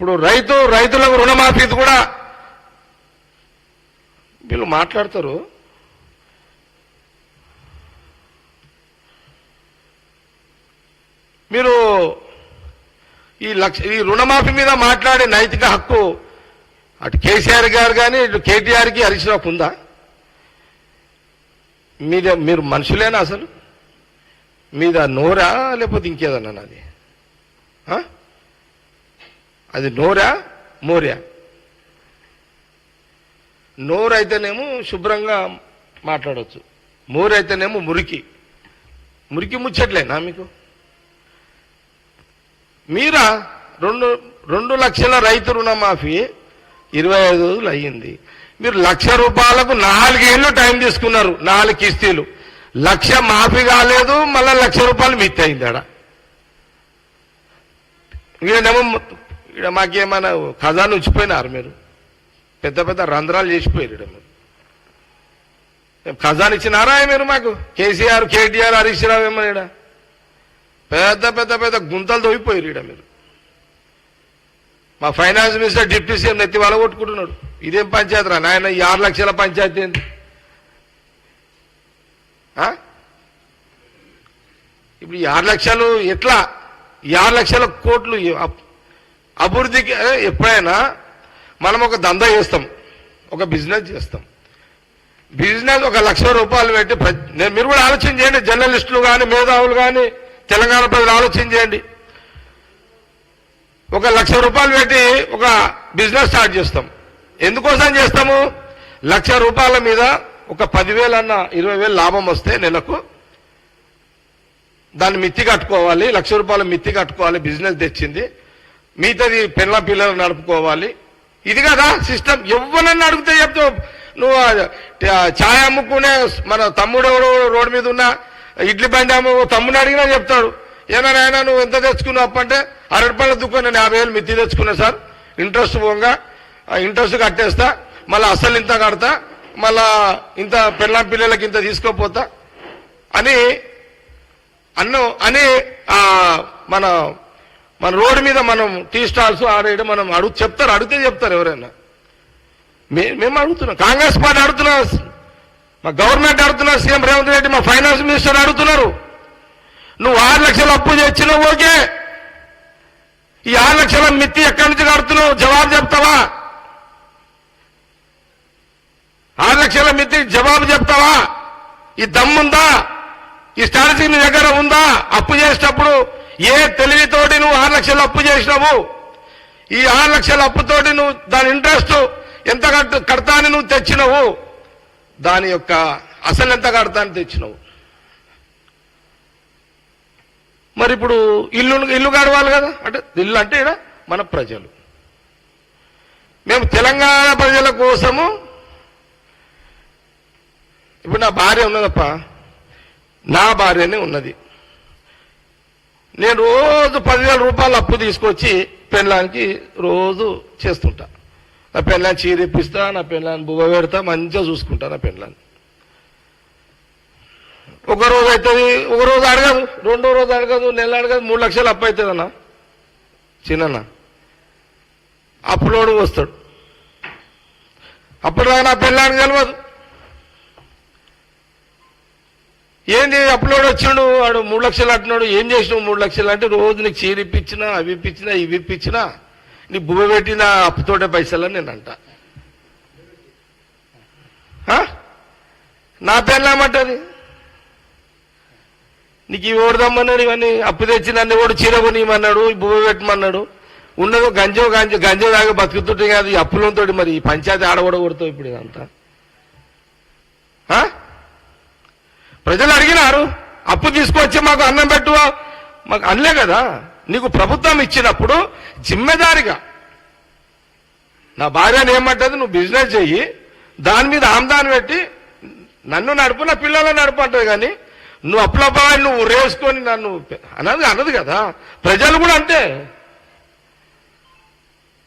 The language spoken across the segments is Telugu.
ఇప్పుడు రైతు రైతులకు రుణమాఫీ కూడా. వీళ్ళు మాట్లాడతారు. మీరు ఈ లక్ష ఈ రుణమాఫీ మీద మాట్లాడే నైతిక హక్కు అటు కేసీఆర్ గారు కానీ ఇటు కేటీఆర్కి హరీష్ రావుకు ఉందా? మీద మీరు మనుషులేనా అసలు? మీద నోరా లేకపోతే ఇంకేదన్నా నాది? అది నోరా? మోర్యా నోరు అయితేనేమో శుభ్రంగా మాట్లాడవచ్చు మోరు అయితేనేమో మురికి. మురికి ముచ్చట్లేనా మీకు? మీరా? రెండు రెండు లక్షల రైతు రుణమాఫీ ఇరవై ఐదు రోజులు అయ్యింది. మీరు లక్ష రూపాయలకు నాలుగేళ్ళు టైం తీసుకున్నారు నాలుగు కిస్తీలు. లక్ష మాఫీ కాలేదు మళ్ళీ లక్ష రూపాయలు మిత్తి అయింది ఆడ. ఈడనేమో ఈడ మాకేమైనా ఖజాను ఉంచిపోయినారు మీరు? పెద్ద పెద్ద రంధ్రాలు చేసిపోయారు ఈడ మీరు. ఖజాన్ ఇచ్చినారా మీరు మాకు? కేసీఆర్ కేటీఆర్ హరీష్ రావు ఏమో ఈడ పెద్ద పెద్ద పెద్ద గుంతలు తవ్విపోయారు ఈడ మీరు. మా ఫైనాన్స్ మినిస్టర్ డిప్యూటీ సీఎం నెత్తి వాళ్ళ కొట్టుకుంటున్నాడు. ఇదేం పంచాయతీ రా? నాయన ఈ ఆరు లక్షల పంచాయతీ ఏంటి ఇప్పుడు ఈ ఆరు లక్షలు ఎట్లా? ఈ ఆరు లక్షల కోట్లు అభివృద్ధికి ఎప్పుడైనా మనం ఒక దందా చేస్తాం. ఒక బిజినెస్ చేస్తాం. బిజినెస్ ఒక లక్ష రూపాయలు పెట్టి నేను మీరు కూడా ఆలోచన చేయండి జర్నలిస్టులు కానీ మేధావులు కానీ తెలంగాణ ప్రజలు ఆలోచన చేయండి. ఒక లక్ష రూపాయలు పెట్టి ఒక బిజినెస్ స్టార్ట్ చేస్తాం. ఎందుకోసం చేస్తాము? లక్ష రూపాయల మీద ఒక పదివేలు అన్న ఇరవై వేలు లాభం వస్తే నెలకు దాన్ని మిత్తి కట్టుకోవాలి లక్ష రూపాయల మిత్తి కట్టుకోవాలి బిజినెస్ తెచ్చింది. మిగతాది పిల్ల పిల్లలు నడుపుకోవాలి. ఇది కదా సిస్టమ్ ఎవరన్నా అడిగితే చెప్తావు నువ్వు ఛాయ్ అమ్ముకునే మన తమ్ముడు రోడ్డు మీద ఉన్న ఇడ్లీ బండి అమ్ము తమ్ముడు అడిగినా చెప్తాడు. ఏమైనా నువ్వు ఎంత తెచ్చుకున్నావు అంటే అరటి పళ్ళ దుకాణం యాభై వేలు మిత్తి తెచ్చుకున్నా సార్. ఇంట్రెస్ట్ పోగా ఇంట్రెస్ట్ కట్టేస్తా మళ్ళీ అసలు ఇంత కడతా మళ్ళా ఇంత పిల్లం పిల్లలకి ఇంత తీసుకోపోతా అని అన్నం అని మన మన రోడ్డు మీద మనం టీ స్టాల్స్ ఆడేయడం మనం అడుగు చెప్తారు అడిగితే చెప్తారు ఎవరైనా. మే- మేము అడుగుతున్నాం. కాంగ్రెస్ పార్టీ అడుగుతున్నా మా గవర్నమెంట్ అడుగుతున్నారు సీఎం రేవంత్ రెడ్డి మా ఫైనాన్స్ మినిస్టర్ అడుగుతున్నారు. నువ్వు ఆరు లక్షలు అప్పు తెచ్చినావు ఓకే. ఈ ఆరు లక్షల మిత్తి ఎక్కడి నుంచి కడుతున్నావు? జవాబు చెప్తావా? ఆరు లక్షల మిత్తి జవాబు చెప్తావా? ఈ దమ్ముందా? ఈ స్ట్రాటజీ నీ దగ్గర ఉందా? అప్పు చేసేటప్పుడు ఏ తెలివితోటి నువ్వు ఆరు లక్షలు అప్పు చేసినావు? ఈ ఆరు లక్షల అప్పుతోటి నువ్వు దాని ఇంట్రెస్ట్ ఎంత కట్టు కడతా అని నువ్వు తెచ్చినవు? దాని యొక్క అసలు ఎంత కడతా అని తెచ్చినావు? మరి ఇప్పుడు ఇల్లు ఇల్లు గడవాలి కదా? అంటే ఇల్లు అంటే ఇక్కడ మన ప్రజలు. మేము తెలంగాణ ప్రజల కోసము ఇప్పుడు నా భార్య ఉన్నదప్ప నా భార్యనే ఉన్నది. నేను రోజు పదివేల రూపాయలు అప్పు తీసుకొచ్చి పెళ్ళానికి రోజు చేస్తుంటా. నా పెళ్ళాన్ని చీరిప్పిస్తా నా పెళ్ళాన్ని బువ్వ పెడతా మంచిగా చూసుకుంటా నా పెళ్ళాన్ని ఒక రోజు అవుతుంది ఒక రోజు అడగదు రెండో రోజు అడగదు నెల అడగదు మూడు లక్షలు అప్పు అవుతుంది అన్న చిన్న అప్పులోడు వస్తాడు. అప్పుడు నా పెళ్ళానికి తెలియదు ఏంది అప్లోడ్ వచ్చిండు వాడు మూడు లక్షలు అంటున్నాడు. ఏం చేసినావు మూడు లక్షలు? అంటే రోజు నీకు చీర ఇప్పించినా అవి ఇప్పించినా ఇవి ఇప్పించినా నీ బువ్వ పెట్టిన అప్పుతోటే పైసలని నేను అంట. నా పెళ్ళామంటది నీకు ఇవి ఓడదమ్మన్నాడు ఇవన్నీ అప్పు తెచ్చి నన్ను కూడా చీర కొనియమన్నాడు బువ్వ పెట్టమన్నాడు. ఉన్నదో గంజో గంజ గంజో దాకా బతుకుతుంటే కాదు ఈ అప్పులతో మరి ఈ పంచాయతీ ఆడబడకూడతావు ఇప్పుడు ఇదంతా. ప్రజలు అడిగినారు అప్పు తీసుకొచ్చి మాకు అన్నం పెట్టు మాకు అనలే కదా. నీకు ప్రభుత్వం ఇచ్చినప్పుడు జిమ్మెదారిగా. నా భార్యను ఏమంటది? నువ్వు బిజినెస్ చెయ్యి. దాని మీద ఆమ్దాన్ని పెట్టి నన్ను నడుపు నా పిల్లలను నడుపు అంటది కానీ నువ్వు అప్పులపాయ నువ్వు రేసుకొని నన్ను అన్నది అన్నది కదా. ప్రజలు కూడా అంతే.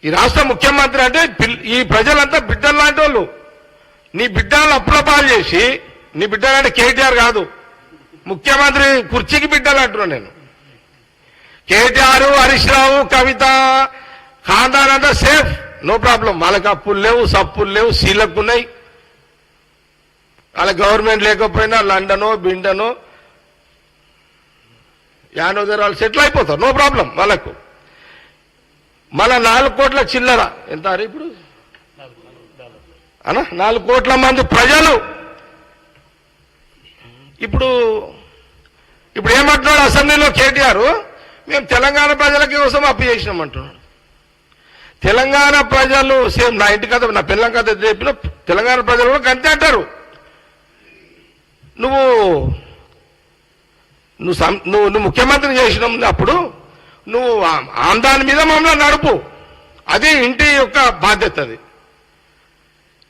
ఈ రాష్ట్ర ముఖ్యమంత్రి అంటే పిల్- ఈ ప్రజలంతా బిడ్డలు లాంటి వాళ్ళు నీ బిడ్డలను అప్పులపాలు చేసి నీ బిడ్డలంటే కేటీఆర్ కాదు. ముఖ్యమంత్రి కుర్చీకి బిడ్డలు అంటున్నా నేను. K T R Harish Rao Kavitha ఖాందాన్ safe. No problem. వాళ్ళకి అప్పులు లేవు సప్పులు లేవు సీలకు ఉన్నాయి. వాళ్ళ గవర్నమెంట్ లేకపోయినా లండనో బిండనో యానో దగ్గర వాళ్ళు సెటిల్ అయిపోతారు. నో ప్రాబ్లం వాళ్ళకు. మళ్ళా నాలుగు కోట్ల చిల్లర. ఎంత ఇప్పుడు? అనా? నాలుగు కోట్ల మంది ప్రజలు ఇప్పుడు ఇప్పుడు ఏమంటున్నాడు అసెంబ్లీలో కేటీఆర్? మేము తెలంగాణ ప్రజల కోసం అప్పు చేసినాం అంటున్నాడు. తెలంగాణ ప్రజలు సేమ్ నా ఇంటి కథ నా పిల్లం కథ చెప్పిన తెలంగాణ ప్రజలు కూడా అంతే అంటారు. నువ్వు నువ్వు సం- నువ్వు నువ్వు ముఖ్యమంత్రి చేసినప్పుడు అప్పుడు నువ్వు ఆందాని మీద మమ్మల్ని నడుపు. అది ఇంటి యొక్క బాధ్యత అది.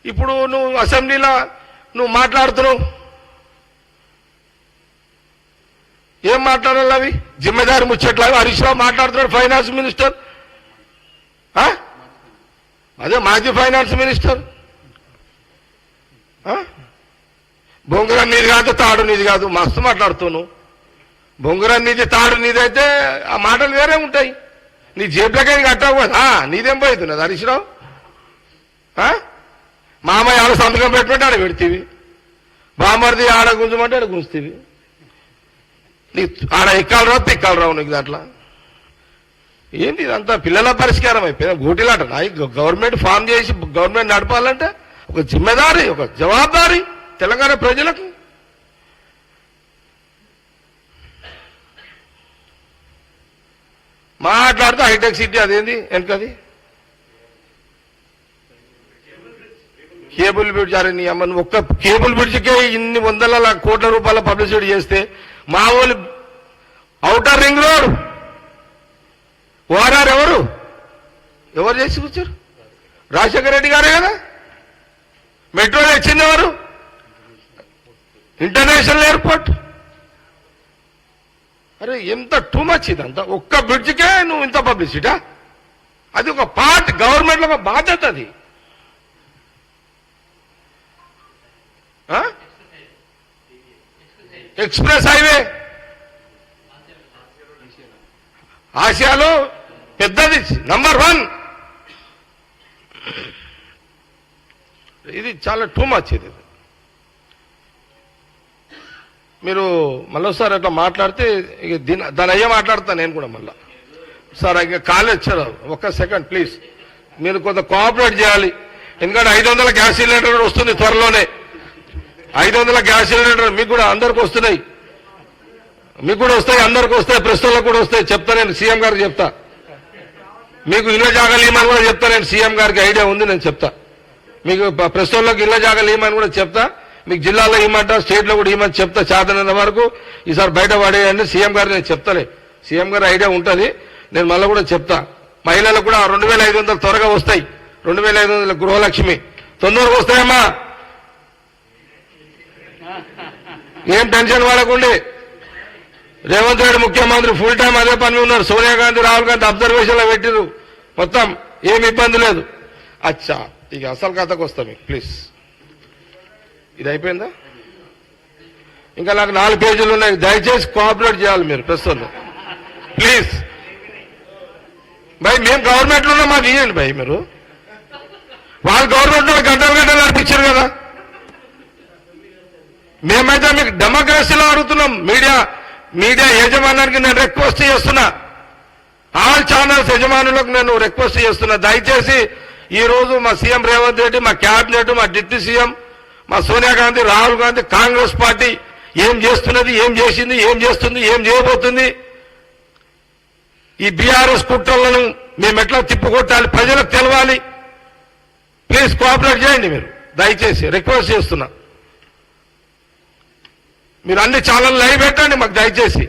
ఇప్పుడు నువ్వు అసెంబ్లీలో నువ్వు మాట్లాడుతున్నావు. ఏం మాట్లాడాలి అవి? జిమ్మెదారి ముచ్చట్లు అవి హరీష్ రావు మాట్లాడుతున్నాడు ఫైనాన్స్ మినిస్టర్ అదే మాజీ ఫైనాన్స్ మినిస్టర్ ఆ? నీది కాదు తాడు నీది కాదు. మస్తు మాట్లాడుతున్నావు బొంగురం నీది తాడు నీది అయితే ఆ మాటలు వేరే ఉంటాయి. నీ జేబులకే కట్టావు కదా? నీదేం పోయితున్నది హరీష్ రావు? మామయ్య ఆడ సంతకం పెట్టుకుంటే ఆడ పెడితేవి. బామర్ది ఆడ గుంజమంటే ఆడ గుంజుతీవి. నీ ఆడ ఎక్కాలి రావు తిక్కాలి రావు నీకు దాంట్లో. ఏంటి ఇదంతా పిల్లల పరిష్కారం అయిపోయింది? గూటిలాట గవర్నమెంట్ ఫామ్ చేసి గవర్నమెంట్ నడపాలంటే ఒక జిమ్మెదారి ఒక జవాబారి తెలంగాణ ప్రజలకు. మాట్లాడితే హైటెక్ సిటీ అదేంది వెనకది? కేబుల్ బ్రిడ్జ్ అరే నీ అమ్మ ఒక్క కేబుల్ బ్రిడ్జ్కే ఇన్ని వందల కోట్ల రూపాయల పబ్లిసిటీ చేస్తే మా వాళ్ళు అవుటర్ రింగ్ రోడ్. ఓఆర్ఆర్ ఎవరు? ఎవరు చేసి కూర్చారు? రాజశేఖర రెడ్డి గారే కదా? మెట్రో తెచ్చింది ఎవరు? International airport. అరే ఎంత టూ మచ్ ఇదంతా. ఒక్క బ్రిడ్జ్కే నువ్వు ఇంత పబ్లిసిటా అది ఒక పార్ట్ గవర్నమెంట్లో ఒక బాధ్యత అది ఆ? Express highway. ఆసియాలో పెద్దది నంబర్ వన్. ఇది చాలా టూ మచ్ ఇది. మీరు మళ్ళీసారి అట్లా మాట్లాడితే ఇక దీని దాని అయ్యే మాట్లాడతాను నేను కూడా మళ్ళా. సార్ ఇక కాలేజ్ వచ్చారు. ఒక్క సెకండ్ ప్లీజ్. మీరు కొంత కోఆపరేట్ చేయాలి. ఎందుకంటే ఐదు వందల గ్యాస్ సిలిండర్ వస్తుంది త్వరలోనే. ఐదు వందల గ్యాస్ సిలిండర్ మీకు కూడా అందరికి వస్తున్నాయి. మీకు కూడా వస్తాయి అందరికి వస్తాయి ప్రశ్నలకు కూడా వస్తాయి. చెప్తా నేను సీఎం గారికి చెప్తా. మీకు ఇళ్ళ జాగాలు కూడా చెప్తా నేను సీఎం గారికి ఐడియా ఉంది నేను చెప్తా. మీకు ప్రశ్నలకు ఇళ్ళ జాగాలు ఏమని కూడా చెప్తా. మీకు జిల్లాలో ఇవ్వమంటా స్టేట్లో కూడా ఇవ్వమని చెప్తా చేతనంత వరకు. ఈసారి బయట పడేయండి సీఎం గారు నేను చెప్తానే సీఎం గారు ఐడియా ఉంటుంది నేను మళ్ళీ కూడా చెప్తా. మహిళలకు కూడా రెండు వేల ఐదు వందలు త్వరగా వస్తాయి. రెండు వేల ఐదు వందల గృహలక్ష్మి. తొందరగా వస్తాయమ్మా. ఏం టెన్షన్ పడకుండే. రేవంత్ రెడ్డి ముఖ్యమంత్రి ఫుల్ టైం అదే పని ఉన్నారు. సోనియా గాంధీ రాహుల్ గాంధీ అబ్జర్వేషన్లో పెట్టిరు. మొత్తం ఏమి ఇబ్బంది లేదు. అచ్చా ఇక అసలు కథకు వస్తాం మీకు ప్లీజ్ ఇది అయిపోయిందా? ఇంకా నాకు నాలుగు పేజీలు ఉన్నాయి. దయచేసి కోఆపరేట్ చేయాలి మీరు ప్రస్తుతం. ప్లీజ్ భయ్ మేము గవర్నమెంట్లో లో మాకు ఇవ్వండి భయ్ మీరు. వాళ్ళు గవర్నమెంట్లో గంటలు గంటలు నడిపించారు కదా. మేమైతే మీకు డెమోక్రసీలో అడుగుతున్నాం. మీడియా మీడియా యజమానానికి నేను రిక్వెస్ట్ చేస్తున్నా. ఆల్ ఛానల్స్ యజమానులకు నేను రిక్వెస్ట్ చేస్తున్నా. దయచేసి ఈ రోజు మా సీఎం రేవంత్ రెడ్డి మా క్యాబినెట్ మా డిప్యూటీ సీఎం మా సోనియా గాంధీ రాహుల్ గాంధీ కాంగ్రెస్ పార్టీ ఏం చేస్తున్నది ఏం చేసింది ఏం చేస్తుంది ఏం చేయబోతుంది? ఈ బీఆర్ఎస్ కుట్రలను మేము ఎట్లా తిప్పుకొట్టాలి? ప్రజలకు తెలవాలి. ప్లీజ్ కోఆపరేట్ చేయండి మీరు. దయచేసి రిక్వెస్ట్ చేస్తున్నా. మీరు అన్ని ఛానల్ లైవ్ పెట్టండి మాకు దయచేసి.